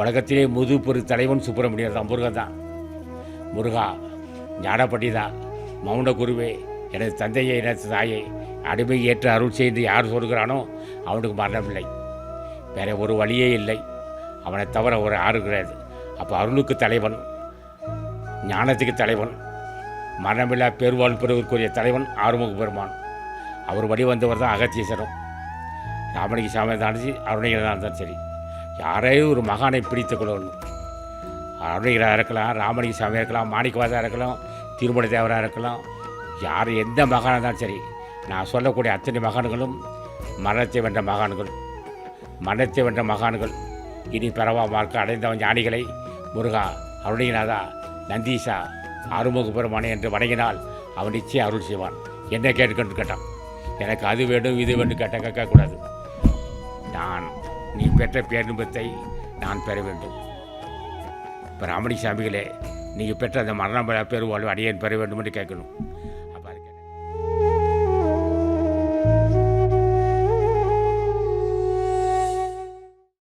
உலகத்திலே முதுபெரு தலைவன் சுப்பிரமணியர் தான் முருகன் தான். முருகா ஞானப்பட்டி தான். மௌன குருவே எனது தந்தையை எனது தாயை அடிமை ஏற்று அருள் செய்து யார் சொல்கிறானோ அவனுக்கு மரணமில்லை. வேற ஒரு வழியே இல்லை. அவனை தவிர ஒரு யாரும் கிடையாது. அப்போ அருளுக்கு தலைவன் ஞானத்துக்கு தலைவன் மரணமில்லா பெருவாழ் பெறுவதற்குரிய தலைவன் ஆறுமுக பெருமான். அவர் வழி வந்தவர் தான் அகத்தீஸ்வரம் ராமணிக்கு சாமி தான் சரி தான் இருந்தாலும் சரி. யாரையும் ஒரு மகானை பிடித்து கொள்ளணும். அருணகிராக இருக்கலாம் ராமணிக்கு சாமியாக இருக்கலாம் மாணிக்கவாதாக இருக்கலாம் திருமண தேவராக இருக்கலாம் யார் எந்த மகானாக இருந்தாலும் சரி நான் சொல்லக்கூடிய அத்தனை மகான்களும் மரணத்தை வென்ற மகான்கள். மரணத்தை வென்ற மகான்கள். இனி பிறவா மார்க்க அடைந்தவன் ஞானிகளை முருகா அருணகிநாதா நந்தீசா அருமுக பெருமானே என்று வணங்கினால் அவன் நிச்சயம் அருள் செய்வான். என்ன கேட்கணும்னு கேட்டான். எனக்கு அது வேண்டும் இது வேண்டும் கேட்டால் கேட்கக்கூடாது. நான் நீ பெற்ற பேரின்பத்தை நான் பெற வேண்டும். இப்போ ரமணி சாமிகளே நீங்கள் பெற்ற அந்த மரணம் பெருவாழ்வு அடியேன் பெற வேண்டும் என்று கேட்கணும்.